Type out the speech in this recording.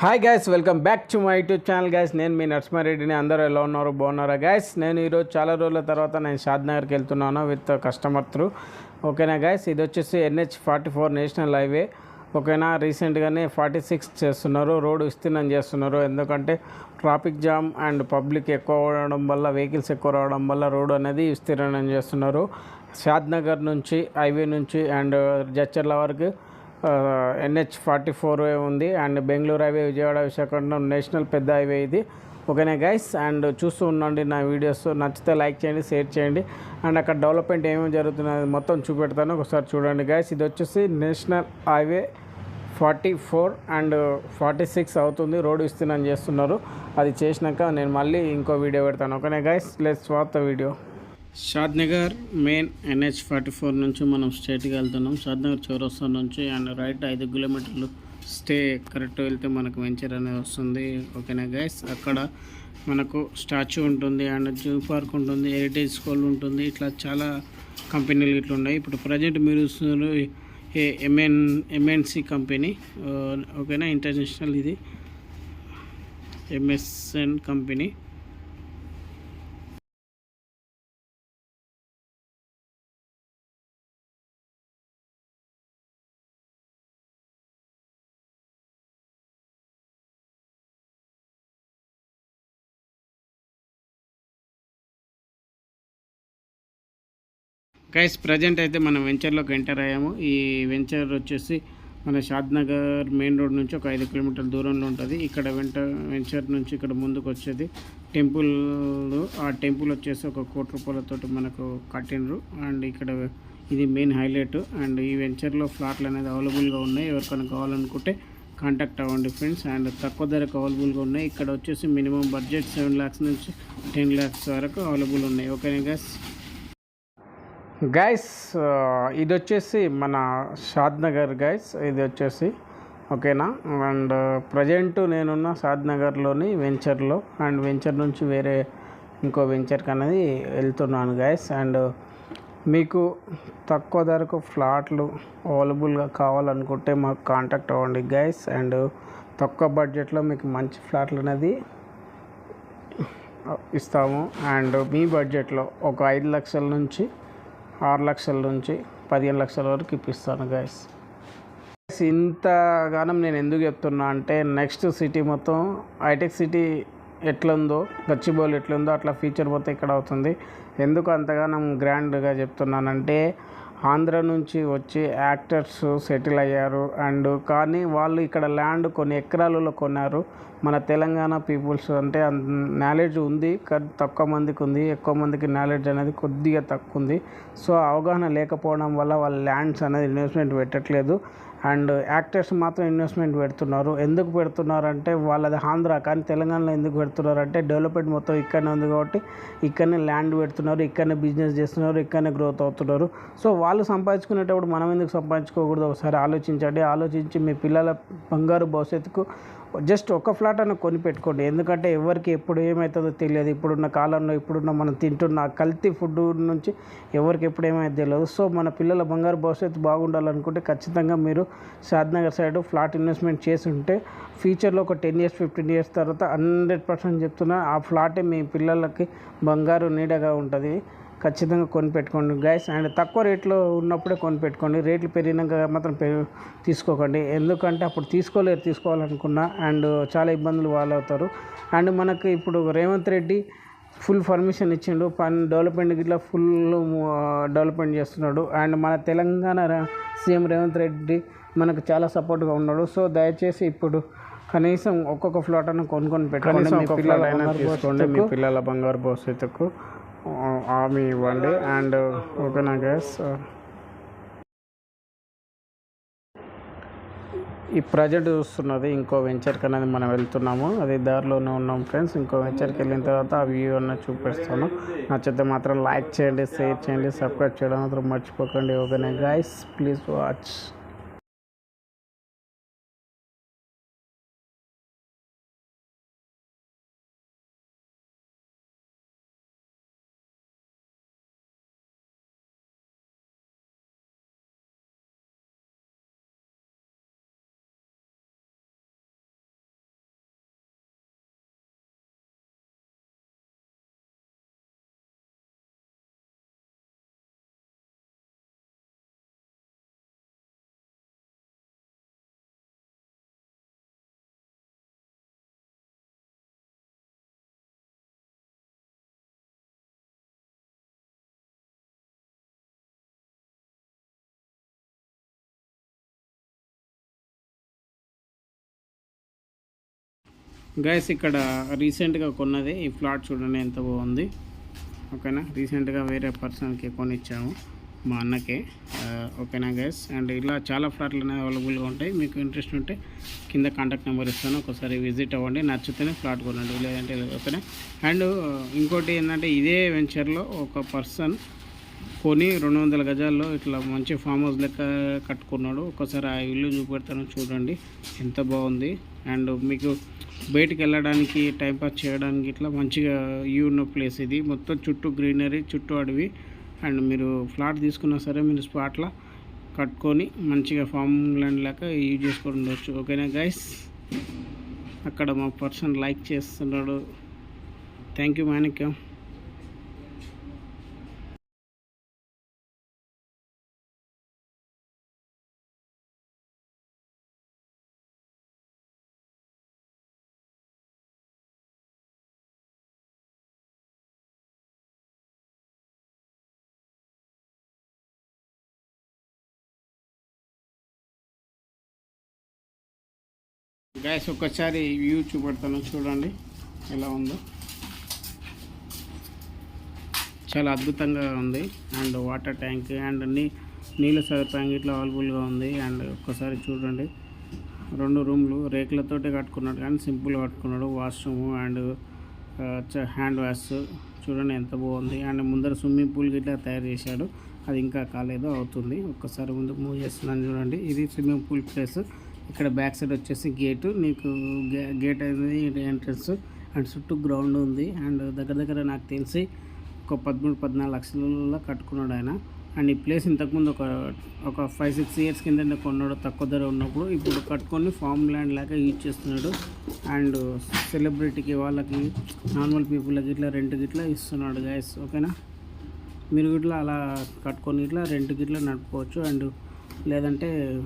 Hi guys welcome back to my YouTube channel guys నేను మీ నరసింహారెడ్డిని. అందరూ ఎలా ఉన్నారు? బాగున్నారా గైస్ నేను ఈరోజు చాలా రోజుల తర్వాత నేను షాద్ నగర్కి వెళ్తున్నాను విత్ కస్టమర్ త్రూ ఓకేనా గైస్ ఇది వచ్చేసి NH forty four national highway ఓకేనా రీసెంట్గానే ఫార్టీ సిక్స్ చేస్తున్నారు. రోడ్ విస్తీర్ణం చేస్తున్నారు. ఎందుకంటే ట్రాఫిక్ జామ్ అండ్ పబ్లిక్ ఎక్కువ అవడం వల్ల వెహికల్స్ ఎక్కువ రావడం వల్ల రోడ్ అనేది విస్తీర్ణం చేస్తున్నారు. షాద్ నగర్ నుంచి హైవే నుంచి అండ్ జచ్చర్ల వరకు ఎన్హెచ్ ఫార్టీ ఫోర్ ఉంది and Bengaluru highway Vijayawada Visakhapatnam national పెద్ద హైవే ఇది. ఓకేనా గైస్ అండ్ చూస్తూ ఉండండి నా వీడియోస్ నచ్చితే లైక్ చేయండి షేర్ చేయండి. అండ్ అక్కడ డెవలప్మెంట్ ఏమేమి జరుగుతున్నది మొత్తం చూపెడతాను. ఒకసారి చూడండి గైస్ ఇది వచ్చేసి national highway forty four and forty six అవుతుంది. రోడ్ విస్తీర్ణం చేస్తున్నారు. అది చేసినాక నేను మళ్ళీ ఇంకో వీడియో పెడతాను. ఓకేనా guys let's watch the video Shad Nagar main NH forty four నుంచి మనం స్టేట్కి వెళ్తున్నాం. షాద్ నగర్ చౌరస్తా నుంచి అండ్ రైట్ ఐదు కిలోమీటర్లు స్టే కరెక్ట్ వెళ్తే మనకు వెంచర్ అనేది వస్తుంది. ఓకేనా గైస్ అక్కడ మనకు స్టాచ్యూ ఉంటుంది అండ్ జూ పార్క్ ఉంటుంది హెరిటేజ్ స్కూల్ ఉంటుంది. ఇట్లా చాలా కంపెనీలు ఇట్లా ఉన్నాయి. ఇప్పుడు ప్రజెంట్ మీరు చూస్తున్నారు ఏ ఎంఎన్ ఎంఎన్సి కంపెనీ. ఓకేనా? ఇంటర్నేషనల్ ఇది. MSN company. గైస్ ప్రజెంట్ అయితే మనం వెంచర్లోకి ఎంటర్ అయ్యాము. ఈ వెంచర్ వచ్చేసి మన షాద్ నగర్ మెయిన్ రోడ్ నుంచి ఒక ఐదు కిలోమీటర్ల దూరంలో ఉంటుంది. ఇక్కడ వెంట వెంచర్ నుంచి ఇక్కడ ముందుకు వచ్చేది. టెంపుల్ ఆ టెంపుల్ వచ్చేసి ఒక కోటి రూపాయలతోటి మనకు కట్టినరు అండ్ ఇక్కడ ఇది మెయిన్ హైలైట్ అండ్ ఈ వెంచర్లో ఫ్లాట్లు అనేది అవైలబుల్గా ఉన్నాయి. ఎవరికైనా కావాలనుకుంటే కాంటాక్ట్ అవ్వండి ఫ్రెండ్స్ అండ్ తక్కువ ధరకు అవైలబుల్గా ఉన్నాయి. ఇక్కడ వచ్చేసి మినిమం బడ్జెట్ సెవెన్ ల్యాక్స్ నుంచి టెన్ ల్యాక్స్ వరకు అవైలబుల్ ఉన్నాయి. ఓకేనా గైస్ గైస్ uh, ఇది వచ్చేసి మన షాద్ నగర్ గైస్ ఇది వచ్చేసి ఓకేనా అండ్ ప్రజెంట్ నేనున్న షాద్ నగర్లోని వెంచర్లో అండ్ వెంచర్ నుంచి వేరే ఇంకో వెంచర్కి అనేది వెళ్తున్నాను గైస్ అండ్ uh, మీకు తక్కువ ధరకు ఫ్లాట్లు అవైలబుల్గా కావాలనుకుంటే మాకు కాంటాక్ట్ అవ్వండి గైస్ అండ్ uh, తక్కువ బడ్జెట్లో మీకు మంచి ఫ్లాట్లు అనేది ఇస్తాము. అండ్ మీ బడ్జెట్లో ఒక ఐదు లక్షల నుంచి ఆరు లక్షల నుంచి పదిహేను లక్షల వరకు ఇప్పిస్తాను గైస్ ఇంతగానం నేను ఎందుకు చెప్తున్నా అంటే నెక్స్ట్ సిటీ మొత్తం హైటెక్ సిటీ ఎట్లుందో గచ్చిబౌలి ఎట్లుందో అట్లా ఫీచర్ మొత్తం ఇక్కడ అవుతుంది. ఎందుకు అంతగానం గ్రాండ్గా చెప్తున్నానంటే ఆంధ్ర నుంచి వచ్చి యాక్టర్స్ సెటిల్ అయ్యారు. అండ్ కానీ వాళ్ళు ఇక్కడ ల్యాండ్ కొన్ని ఎకరాలలో కొన్నారు. మన తెలంగాణ పీపుల్స్ అంటే నాలెడ్జ్ ఉంది. కానీ తక్కువ మందికి ఉంది. ఎక్కువ మందికి నాలెడ్జ్ అనేది కొద్దిగా తక్కువ ఉంది. సో అవగాహన లేకపోవడం వల్ల వాళ్ళ ల్యాండ్స్ అనేది ఇన్వెస్ట్మెంట్ పెట్టట్లేదు. అండ్ యాక్టర్స్ మాత్రం ఇన్వెస్ట్మెంట్ పెడుతున్నారు. ఎందుకు పెడుతున్నారు అంటే వాళ్ళది ఆంధ్ర కానీ తెలంగాణలో ఎందుకు పెడుతున్నారు అంటే డెవలప్మెంట్ మొత్తం ఇక్కడనే ఉంది కాబట్టి ఇక్కడనే ల్యాండ్ పెడుతున్నారు ఇక్కడనే బిజినెస్ చేస్తున్నారు ఇక్కడనే గ్రోత్ అవుతున్నారు. సో వాళ్ళు సంపాదించుకునేటప్పుడు మనం ఎందుకు సంపాదించుకోకూడదు? ఒకసారి ఆలోచించండి. ఆలోచించి మీ పిల్లల బంగారు భవిష్యత్తుకు జస్ట్ ఒక ఫ్లాట్ అన్న కొని పెట్టుకోండి. ఎందుకంటే ఎవరికి ఎప్పుడు ఏమవుతుందో తెలియదు. ఇప్పుడున్న కాలంలో ఇప్పుడున్న మనం తింటున్న కల్తీ ఫుడ్ నుంచి ఎవరికి ఎప్పుడు ఏమైతే తెలియదు. సో మన పిల్లల బంగారు భవిష్యత్తు బాగుండాలనుకుంటే ఖచ్చితంగా మీరు షాద్నగర్ సైడ్ ఫ్లాట్ ఇన్వెస్ట్మెంట్ చేసి ఉంటే ఫ్యూచర్లో ఒక టెన్ ఇయర్స్ ఫిఫ్టీన్ ఇయర్స్ తర్వాత హండ్రెడ్ పర్సెంట్ చెప్తున్నా ఆ ఫ్లాటే మీ పిల్లలకి బంగారు నీడగా ఉంటుంది. ఖచ్చితంగా కొని పెట్టుకోండి గైస్ అండ్ తక్కువ రేట్లో ఉన్నప్పుడే కొని పెట్టుకోండి రేట్లు పెరిగినాక మాత్రం తీసుకోకండి. ఎందుకంటే అప్పుడు తీసుకోలేరు తీసుకోవాలనుకున్నా అండ్ చాలా ఇబ్బందులు వాళ్ళు అవుతారు అండ్ మనకి ఇప్పుడు రేవంత్ రెడ్డి ఫుల్ పర్మిషన్ ఇచ్చిండు. పని డెవలప్మెంట్ ఇట్లా ఫుల్ డెవలప్మెంట్ చేస్తున్నాడు. అండ్ మన తెలంగాణ సీఎం రేవంత్ రెడ్డి మనకు చాలా సపోర్ట్గా ఉన్నాడు. సో దయచేసి ఇప్పుడు కనీసం ఒక్కొక్క ఫ్లాట్ అన్న కొనుక్కొని పెట్టుకోండి. మీ పిల్లల బంగారు భవిష్యత్తుకు. ఆమె ఇవ్వండి అండ్ ఓకేనా గ్యాస్ ఈ ప్రజెంట్ చూస్తున్నది ఇంకో వెంచర్కి అనేది మనం వెళ్తున్నాము. అది దారిలోనే ఉన్నాం ఫ్రెండ్స్ ఇంకో వెంచర్కి వెళ్ళిన తర్వాత ఆ వ్యూ అన్న చూపిస్తాను. నచ్చితే మాత్రం లైక్ చేయండి షేర్ చేయండి సబ్స్క్రైబ్ చేయడం మాత్రం మర్చిపోకండి. ఓకేనా గైస్ ప్లీజ్ వాచ్ గైస్ ఇక్కడ రీసెంట్గా కొన్నది ఈ ఫ్లాట్ చూడండి ఎంత బాగుంది. ఓకేనా? రీసెంట్గా వేరే పర్సన్కి కొనిచ్చాము మా అన్నకే. Uh, ఓకేనా గైస్ అండ్ ఇలా చాలా ఫ్లాట్లు అనేవి అవైలబుల్గా ఉంటాయి. మీకు ఇంట్రెస్ట్ ఉంటే కింద కాంటాక్ట్ నెంబర్ ఇస్తాను. ఒకసారి విజిట్ అవ్వండి. నచ్చితేనే ఫ్లాట్ కొనండి. లేదంటే ఓకేనా? అండ్ uh, ఇంకోటి ఏంటంటే ఇదే వెంచర్లో ఒక పర్సన్ కొని రెండు వందల గజాల్లో ఇట్లా మంచి ఫామ్ హౌస్ లెక్క కట్టుకున్నాడు. ఒకసారి ఆ ఇల్లు చూపెడతాను చూడండి. ఎంత బాగుంది. అండ్ మీకు బయటికి వెళ్ళడానికి టైంపాస్ చేయడానికి ఇట్లా మంచిగా వ్యూ ఉన్న ప్లేస్ ఇది. మొత్తం చుట్టూ గ్రీనరీ చుట్టూ అడవి. అండ్ మీరు ఫ్లాట్ తీసుకున్నా సరే మీరు స్పాట్లో కట్టుకొని మంచిగా ఫామ్ ల్యాండ్ లెక్క యూజ్ చేసుకొని ఉండవచ్చు ఓకేనా గైస్ అక్కడ మా పర్సన్ లైక్ చేస్తున్నాడు. Thank you Manikyam. గైస్ ఒక్కసారి వ్యూ చూపెడతాను. చూడండి ఎలా ఉందో. చాలా అద్భుతంగా ఉంది. అండ్ వాటర్ ట్యాంక్ అండ్ నీ నీళ్ళ సదుపాయం ఇట్లా అవైలబుల్గా ఉంది. అండ్ ఒక్కసారి చూడండి. రెండు రూమ్లు రేకులతోటి కట్టుకున్నాడు కానీ సింపుల్గా కట్టుకున్నాడు. వాష్రూమ్ అండ్ హ్యాండ్ వాష్ చూడండి ఎంత బాగుంది. అండ్ ముందర స్విమ్మింగ్ పూల్ గిట్లా తయారు చేశాడు. అది ఇంకా కాలేదు అవుతుంది. ఒక్కసారి ముందు మూవ్ చేస్తున్నాను చూడండి. ఇది స్విమ్మింగ్ పూల్ ప్లేస్ ఇక్కడ బ్యాక్ సైడ్ వచ్చేసి గేటు. నీకు గే- గేట్ అనేది ఎంట్రన్స్ అండ్ చుట్టూ గ్రౌండ్ ఉంది. అండ్ దగ్గర దగ్గర నాకు తెలిసి ఒక పదమూడు పద్నాలుగు లక్షలలో కట్టుకున్నాడు ఆయన. అండ్ ఈ ప్లేస్ ఇంతకుముందు ఒక ఒక ఫైవ్ సిక్స్ ఇయర్స్ కింద కొన్నాడు. తక్కువ ధర ఉన్నప్పుడు ఇప్పుడు కట్టుకొని ఫామ్ ల్యాండ్ లాగా యూజ్ చేస్తున్నాడు. అండ్ సెలబ్రిటీకి వాళ్ళకి నార్మల్ పీపుల్కి ఇట్లా రెంట్ గిట్లా ఇస్తున్నాడు గైస్ ఓకేనా? మీరు ఇట్లా అలా కట్టుకొని ఇట్లా రెంట్ గిట్లా నడుపుకోవచ్చు. అండ్ లేదంటే